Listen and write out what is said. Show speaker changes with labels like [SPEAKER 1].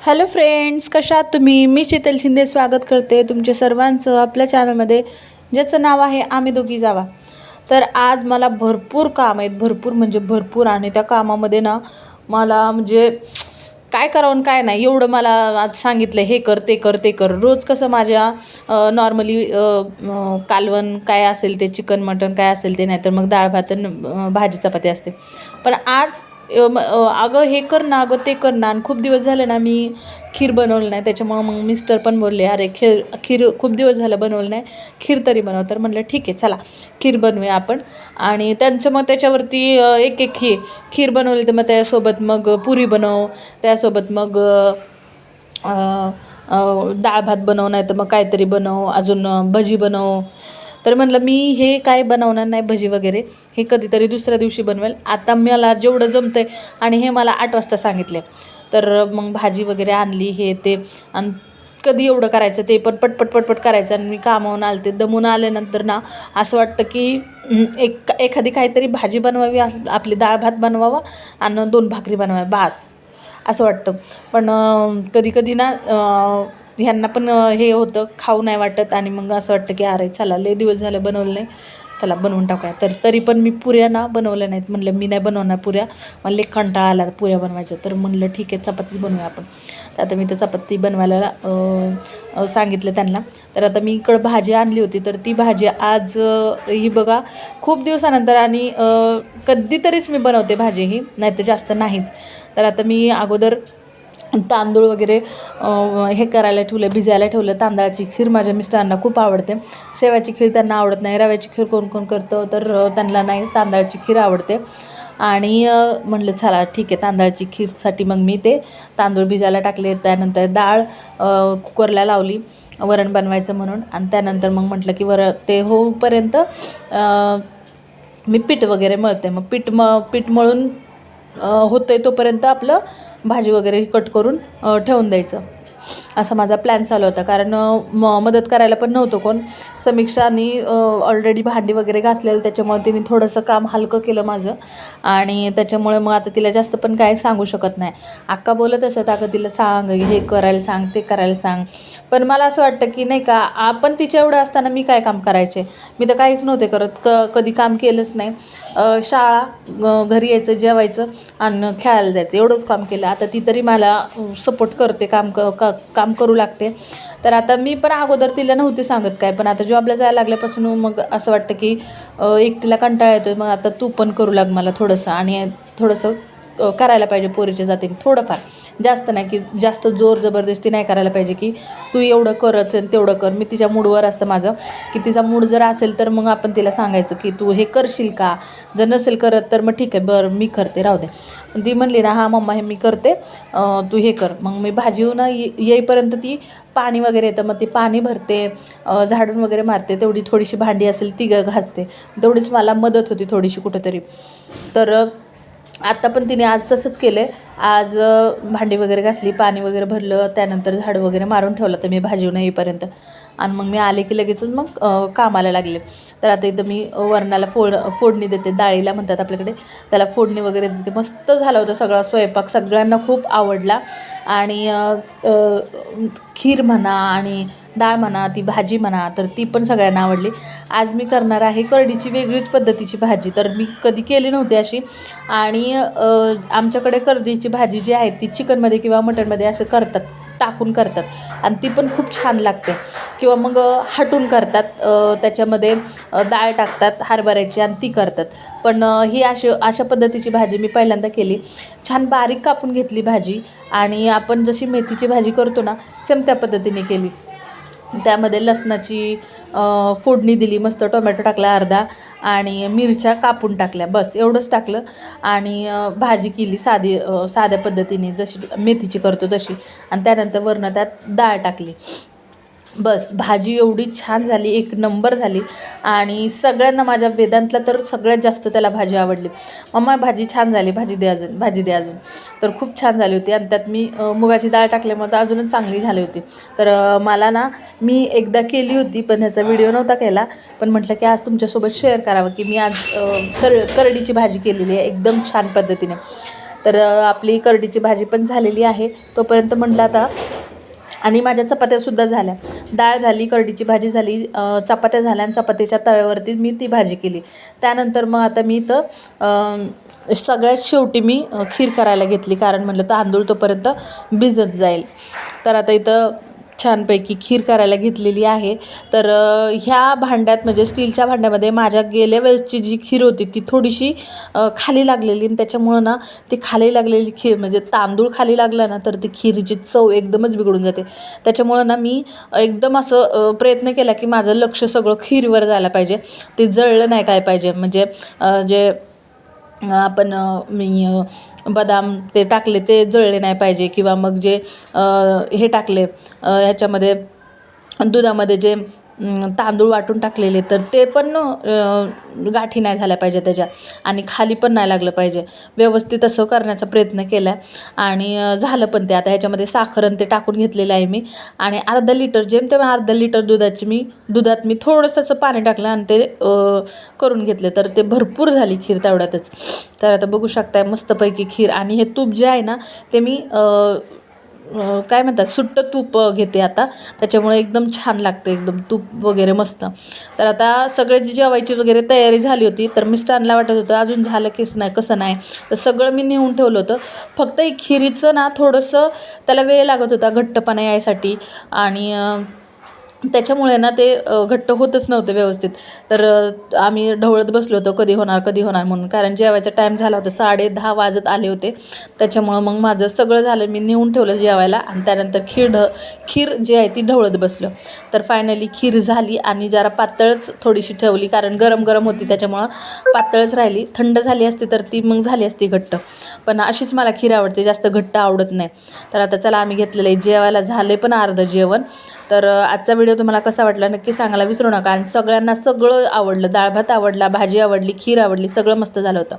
[SPEAKER 1] Hello friends कशा तुम्ही? मी शीतल शिंदे स्वागत करते तुमचे सर्वांचं आपल्या चॅनलमध्ये ज्याचं नाव आहे आम्ही दोघी जावा. तर आज मला भरपूर काम आहेत भरपूर म्हणजे भरपूर आणि त्या कामामध्ये ना मला म्हणजे काय करावं काय नाही? एवढं मला आज सांगितलं हे कर ते कर ते कर. रोज कसं माझ्या नॉर्मली कालवण काय असेल ते चिकन मटन काय असेल ते नाही तर मग डाळ भात आणि, भाजी चपाती असते. पण आज अगं हे कर ना अगं ते कर ना. आणि खूप दिवस झाले ना मी खीर बनवलं नाही. त्याच्यामुळं मग मिस्टर पण बोलले अरे खीर खीर खूप दिवस झालं बनवलं नाही. खीर तरी बनव. तर म्हणलं ठीक आहे चला. खीर बनवूया आपण. आणि त्यांचं मग त्याच्यावरती एक एक खीर खीर बनवली तर मग त्यासोबत मग पुरी बनव. त्यासोबत मग डाळ भात बनव नाही तर मग काहीतरी बनव. अजून भजी बनव. तर म्हणलं मी हे काय बनवणार नाही भजी वगैरे? हे कधीतरी दुसऱ्या दिवशी बनवेल. आता मला जेवढं जमतं आहे आणि हे मला आठ वाजता सांगितले. तर मग भाजी वगैरे आणली हे ते आणि कधी एवढं करायचं ते पण पटपट पटपट करायचं. आणि मी कामावून आले ते दमून आल्यानंतर ना असं वाटतं की एक एखादी काहीतरी भाजी बनवावी आपली डाळ भात बनवावा आणि दोन भाकरी बनवाव्या. बास. असं वाटतं. पण कधी कधी ना ह्यांना पण हे होतं खाऊ नाही वाटत आणि मग असं वाटतं की अरे चला लय दिवस झालं बनवलं नाही. त्याला बनवून टाकूया. तर तरी पण मी पुऱ्या ना बनवल्या नाहीत. म्हणलं मी नाही बनवणार पुऱ्या. मला एक कंटाळा आला पुऱ्या बनवायचं. तर म्हणलं ठीक आहे चपाती बनवूया आपण. तर आता मी तर चपाती बनवायला सांगितलं त्यांना. तर आता मी इकडं भाजी आणली होती. तर ती भाजी आज ही बघा खूप दिवसानंतर आणि कधीतरीच मी बनवते भाजी ही. नाही तर जास्त नाहीच. तर आता मी अगोदर तांदूळ वगैरे हे करायला ठेवलं भिजायला ठेवलं. तांदळाची खीर माझ्या मिस्टरांना खूप आवडते. शेवाची खीर त्यांना आवडत नाही. रव्याची खीर कोण कोण करतं तर त्यांना नाही. तांदळाची खीर आवडते. आणि म्हटलं म्हणलं चला ठीक आहे तांदळाची खीरसाठी मग मी ते तांदूळ भिजायला टाकले. त्यानंतर डाळ कुकरला लावली वरण बनवायचं म्हणून. आणि त्यानंतर मग म्हटलं की वर ते होऊपर्यंत मी पीठ वगैरे मळते. मग पीठ म पीठ मळून होतं आहे तोपर्यंत आपलं भाजी वगैरे कट करून ठेवून द्यायचं. असा माझा प्लॅन चालू होता. कारण म मदत करायला पण नव्हतं कोण. समीक्षानी ऑलरेडी भांडी वगैरे घासलेलं त्याच्यामुळे तिने थोडंसं काम हलकं केलं माझं. आणि त्याच्यामुळे मग आता तिला जास्त पण काय सांगू शकत नाही. अक्का बोलत असत अगं तिला सांग हे करायला सांग ते करायला सांग. पण मला असं वाटतं की नाही का आपण तिच्या एवढं असताना मी काय काम करायचे? मी तर काहीच नव्हते करत. क कधी काम केलंच नाही. शाळा घरी यायचं जेवायचं आणि खेळायला जायचं. एवढंच काम केलं. आता ती तरी मला सपोर्ट करते काम क का काम करू लागते. तर आता मी पण अगोदर तिला नव्हती सांगत काय पण आता जॉबला जायला लागल्यापासून मग असं वाटतं की एकटीला कंटाळा येतो मग आता तू पण करू लाग मला थोडंसं आणि थोडंसं करायला पाहिजे पोरीच्या जातीने. थोडंफार. जास्त नाही की जास्त जोर जबरदस्ती नाही करायला पाहिजे की तू एवढं करच आणि तेवढं कर. मी तिच्या मूडवर असतं माझं की तिचा मूड जर असेल तर मग आपण तिला सांगायचं की तू हे करशील का? जर नसेल करत तर मग ठीक आहे बरं मी करते राहू दे. ती म्हणली ना हां मम्मा हे मी करते. तू हे कर. मग मी भाजी ये येईपर्यंत ती पाणी वगैरे येतं. मग ती पाणी भरते झाडून वगैरे मारते. तेवढी थोडीशी भांडी असेल ती घासते. तेवढीच मला मदत होती थोडीशी कुठंतरी. तर आत्ता पण तिने आज तसंच केलं आहे आज भांडी वगैरे घासली पाणी वगैरे भरलं त्यानंतर झाडं वगैरे मारून ठेवलं तर मी भाजीवून येईपर्यंत. आणि मग मी आले की लगेचच मग कामाला लागले. तर आता इथं मी वरणाला फोड फोडणी देते डाळीला म्हणतात आपल्याकडे. त्याला फोडणी वगैरे देते. मस्त झाला होता सगळा स्वयंपाक. सगळ्यांना खूप आवडला. आणि खीर म्हणा आणि डाळ म्हणा ती भाजी म्हणा तर ती पण सगळ्यांना आवडली. आज मी करणार आहे करडीची वेगळीच पद्धतीची भाजी. तर मी कधी केली नव्हती अशी. आणि आमच्याकडे करडीची भाजी जी आहे ती चिकनमध्ये किंवा मटनमध्ये असं करतात. टाकून करतात. आणि ती पण खूप छान लागते. किंवा मग हटून करतात. त्याच्यामध्ये डाळ टाकतात हरभऱ्याची आणि ती करतात. पण ही अशी अशा पद्धतीची भाजी मी पहिल्यांदा केली. छान बारीक कापून घेतली भाजी. आणि आपण जशी मेथीची भाजी करतो ना सेम त्या पद्धतीने केली. त्यामध्ये लसणाची फोडणी दिली मस्त टोमॅटो टाकला अर्धा आणि मिरच्या कापून टाकल्या बस एवढंच टाकलं. आणि भाजी केली साधी साध्या पद्धतीने जशी मेथीची करतो तशी. आणि त्यानंतर वरनं त्यात डाळ टाकली. बस भाजी एवढी छान झाली एक नंबर झाली. आणि सगळ्यांना माझ्या वेदांतला तर सगळ्यात जास्त त्याला भाजी आवडली. मम्मा भाजी छान झाली भाजी दे अजून भाजी दे अजून. तर खूप छान झाली होती. आणि त्यात मी मुगाची डाळ टाकल्यामुळे तर अजूनच चांगली झाली होती. तर मला ना मी एकदा केली होती पण ह्याचा व्हिडिओ नव्हता केला. पण म्हटलं की आज तुमच्यासोबत शेअर करावं की मी आज कर करडीची भाजी केलेली आहे एकदम छान पद्धतीने. तर आपली करडीची भाजी पण झालेली आहे. तोपर्यंत म्हटलं आता आणि माझ्या चपात्यासुद्धा झाल्या. डाळ झाली करडीची भाजी झाली चपात्या झाल्या आणि चपातीच्या तव्यावरती मी ती भाजी केली. त्यानंतर मग आता मी इथं सगळ्यात शेवटी मी खीर करायला घेतली. कारण म्हटलं तांदूळ तोपर्यंत भिजत जाईल. तर आता इथं छानपैकी खीर करायला घेतलेली आहे. तर ह्या भांड्यात म्हणजे स्टीलच्या भांड्यामध्ये माझ्या गेल्या वेळेसची जी खीर होती ती थोडीशी खाली लागलेली आणि त्याच्यामुळं ना ती खाली लागलेली खीर म्हणजे तांदूळ खाली लागला ना तर ती खीरीची चव एकदमच बिघडून जाते. त्याच्यामुळं ना मी एकदम असं प्रयत्न केला की माझं लक्ष सगळं खीरवर जायला पाहिजे. ते जळलं नाही काय पाहिजे. म्हणजे जे आपण मी बदाम ते टाकले ते जळले नाही पाहिजे किंवा मग जे हे टाकले ह्याच्यामध्ये दुधामध्ये जे तांदूळ वाटून टाकलेले तर ते पण गाठी नाही झाल्या पाहिजे त्याच्या आणि खाली पण नाही लागलं पाहिजे. व्यवस्थित असं करण्याचा प्रयत्न केला आहे आणि झालं पण ते. आता ह्याच्यामध्ये साखर आणि ते टाकून घेतलेलं आहे मी. आणि अर्धा लिटर जेमतेम अर्धा लिटर दुधाची मी दुधात मी थोडंसं असं पाणी टाकलं आणि ते करून घेतले. तर ते भरपूर झाली खीर तेवढ्यातच. तर आता बघू शकताय मस्तपैकी खीर. आणि हे तूप जे आहे ना ते मी काय म्हणतात सुट्टं तूप घेते आता. त्याच्यामुळे एकदम छान लागते एकदम तूप वगैरे मस्त. तर आता सगळे जी जेवायची वगैरे तयारी झाली होती तर मिस्टरांना वाटत होतं अजून झालं कीच नाही कसं नाही. तर सगळं मी नेऊन ठेवलं होतं. फक्त एक खिरीचं ना थोडंसं त्याला वेळ लागत होता घट्टपणा यायसाठी. आणि त्याच्यामुळे ना ते घट्ट होतच नव्हतं व्यवस्थित. तर आम्ही ढवळत बसलो होतो कधी होणार कधी होणार म्हणून. कारण जेवायचा टाईम झाला होता साडे दहा वाजत आले होते. त्याच्यामुळं मग माझं सगळं झालं मी नेऊन ठेवलं जेवायला आणि त्यानंतर खीर ढ खीर जी आहे ती ढवळत बसलो. तर फायनली खीर झाली आणि जरा पातळच थोडीशी ठेवली कारण गरम गरम होती त्याच्यामुळं पातळच राहिली. थंड झाली असती तर ती मग झाली असती घट्ट. पण अशीच मला खीर आवडते जास्त घट्ट आवडत नाही. तर आता चला आम्ही घेतलेलं आहे जेवायला झाले पण अर्धं जेवण. तर अ, आजचा व्हिडिओ तुम्हाला कसा वाटला नक्की सांगायला विसरू नका. आणि सगळ्यांना सगळं आवडलं डाळ भात आवडला भाजी आवडली खीर आवडली सगळं मस्त झालं होतं.